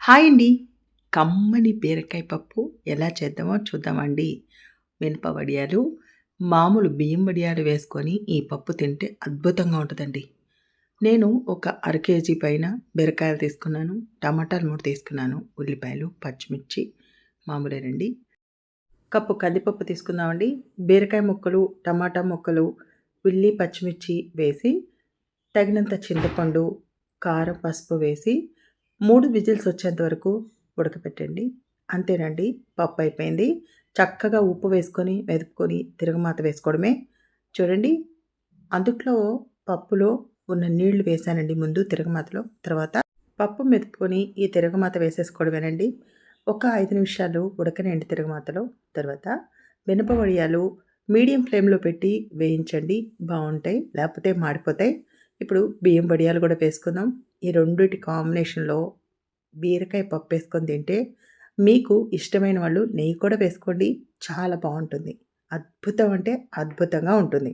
Hi అండి. కమ్మని బీరకాయ పప్పు ఎలా చేద్దామో చూద్దామండి. మినప వడియాలు మామూలు బియ్యం వడియాలు వేసుకొని ఈ పప్పు తింటే అద్భుతంగా ఉంటుందండి. నేను ఒక అర కేజీ పైన బీరకాయలు తీసుకున్నాను టమాటాలు మూడు తీసుకున్నాను ఉల్లిపాయలు పచ్చిమిర్చి మామూలేనండి కప్పు కందిపప్పు తీసుకుందామండి. బీరకాయ ముక్కలు టమాటా ముక్కలు ఉల్లి పచ్చిమిర్చి వేసి తగినంత చింతపండు కారం పసుపు వేసి మూడు విజిల్స్ వచ్చేంత వరకు ఉడకపెట్టండి. అంతేనండి పప్పు అయిపోయింది. చక్కగా ఉప్పు వేసుకొని మెదుపుకొని తిరగమాత వేసుకోవడమే. చూడండి అందుట్లో పప్పులో ఉన్న నీళ్ళు వేసానండి ముందు తిరగమాతలో. తర్వాత పప్పు మెదుపుకొని ఈ తిరగమాత వేసేసుకోవడమేనండి. ఒక ఐదు నిమిషాలు ఉడకనండి తిరగమాతలో. తర్వాత మినప వడియాలు మీడియం ఫ్లేమ్లో పెట్టి వేయించండి. బాగుంటాయి లేకపోతే మాడిపోతాయి. ఇప్పుడు బియ్యం వడియాలు కూడా వేసుకుందాం. ఈ రెండిటి కాంబినేషన్లో బీరకాయ పప్పు వేసుకొని తింటే మీకు ఇష్టమైన వాళ్ళు నెయ్యి కూడా వేసుకోండి. చాలా బాగుంటుంది. అద్భుతం అంటే అద్భుతంగా ఉంటుంది.